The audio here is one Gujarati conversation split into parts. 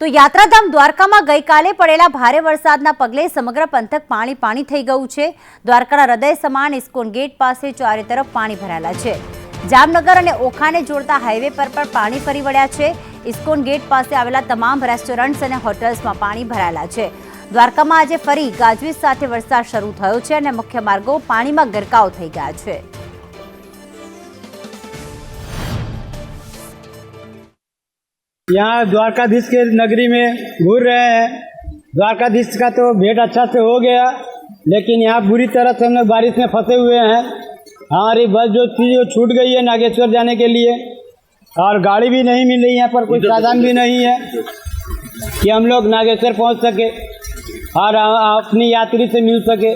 તો યાત્રાધામ દ્વારકામાં ગઈકાલે પડેલા ભારે વરસાદના પગલે સમગ્ર પંથક પાણી પાણી થઈ ગયું છે. દ્વારકાના હૃદય સમાન ઇસ્કોન ગેટ પાસે ચારે તરફ પાણી ભરાયેલા છે. જામનગર અને ઓખાને જોડતા હાઈવે પર પણ પાણી ફરી વળ્યા છે. ઇસ્કોન ગેટ પાસે આવેલા તમામ રેસ્ટોરન્ટ્સ અને હોટલ્સમાં પાણી ભરાયેલા છે. દ્વારકામાં આજે ફરી ગાજવીજ સાથે વરસાદ શરૂ થયો છે અને મુખ્ય માર્ગો પાણીમાં ગરકાવ થઈ ગયા છે. यहाँ द्वारकाधीश के नगरी में घूर रहे हैं। द्वारकाधीश का तो भेंट अच्छा से हो गया लेकिन यहाँ बुरी तरह से हम लोग बारिश में फंसे हुए हैं। हमारी बस जो थी वो छूट गई है नागेश्वर जाने के लिए। और गाड़ी भी नहीं मिल रही यहाँ पर कोई साधन भी नहीं है कि हम लोग नागेश्वर पहुँच सके और अपनी यात्री से मिल सके।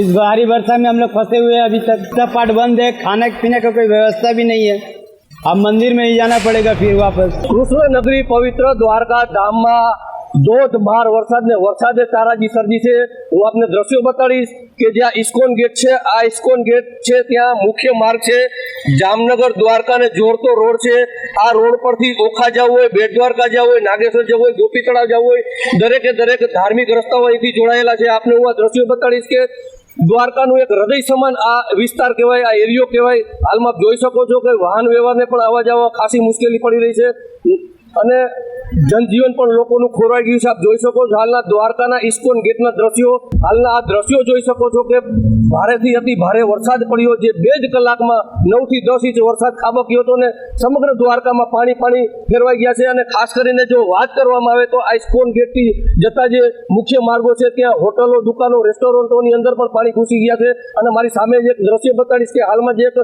इस भारी वर्षा में हम लोग फंसे हुए हैं। अभी तक सब पार्ट बंद है खाने पीने का कोई व्यवस्था भी नहीं है। अब मंदिर में ही जाना पड़ेगा फिर वापस કૃષ્ણ નગરી પવિત્ર દ્વારકા ધામમાં ધોધમાર વરસાદ ને વરસાદે તારાજી સર્જી છે હું આપને દ્રશ્યો બતાડીશ કે જ્યાં ઇસ્કોન ગેટ છે આ ઇસ્કોન ગેટ છે ત્યાં મુખ્ય માર્ગ છે જામનગર દ્વારકાને જોડતો રોડ છે આ રોડ પરથી ઓખા જવું હોય બેટ દ્વારકા જવું હોય નાગેશ્વર જવું હોય ગોપી તળાવ જવું હોય દરેકે દરેક ધાર્મિક રસ્તાઓ અહીંથી જોડાયેલા છે આપને હું આ દ્રશ્યો બતાડીશ કે દ્વારકાનું એક હૃદય સમાન આ વિસ્તાર કહેવાય, આ એરિયો કહેવાય. હાલમાં જોઈ શકો છો કે વાહન વ્યવહારને પણ આવવા જવા ખાસી મુશ્કેલી પડી રહી છે. અને જનજીવન પણ લોકોનું ખોરવાઈ ગયું છે. આપ જોઈ શકો છો હાલના દ્વારકાના ઇસ્કોન ગેટના દ્રશ્યો. હાલના આ દ્રશ્યો જોઈ શકો છો કે ભારેથી અતિ ભારે વરસાદ પડ્યો જે બે જ કલાકમાં નવથી દસ ઇંચ વરસાદ ખાબક્યો હતો ને સમગ્ર દ્વારકામાં પાણી પાણી ફેરવાઈ ગયા છે. અને ખાસ કરીને જો વાત કરવામાં આવે તો આ ઇસ્કોન ગેટથી જતા જે મુખ્ય માર્ગો છે, ત્યાં હોટલો, દુકાનો, રેસ્ટોરન્ટોની અંદર પણ પાણી ઘૂસી ગયા છે. અને મારી સામે જે એક દ્રશ્ય બતાડીશ કે હાલમાં જે એક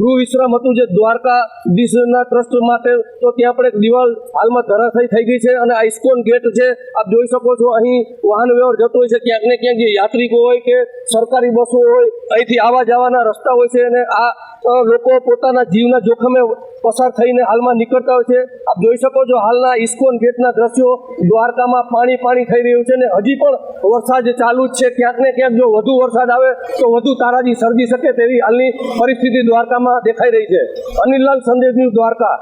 ગૃહ વિશ્રામ હતું જે દ્વારકા દીશના ટ્રસ્ટ માટે, તો ત્યાં પણ એક દિવાલ હાલમાં ધરા થઈ ગઈ છે અને આ ઇસ્કોન ગેટ છે, આપ જોઈ શકો છો અહીં વાહન વ્યવહાર જતો હોય છે, ક્યાંક ને ક્યાંક જે યાત્રિકો હોય કે સરકારી બસો હોય, અહીંથી આવવા જવાના રસ્તા હોય છે અને આ લોકો પોતાના જીવના જોખમે પસાર થઈને હાલમાં નીકળતા હોય છે. આપ જોઈ શકો છો હાલના ઇસ્કોન ગેટના દ્રશ્યો, દ્વારકામાં પાણી પાણી થઈ રહ્યું છે ને હજી પણ વરસાદ ચાલુ જ છે. ક્યાંક ને ક્યાંક જો વધુ વરસાદ આવે તો વધુ તારાજી સર્જી શકે તેવી હાલની પરિસ્થિતિ દ્વારકામાં દેખાઈ રહી છે. અનિલલાલ સંદેશ ન્યૂઝ દ્વારકા.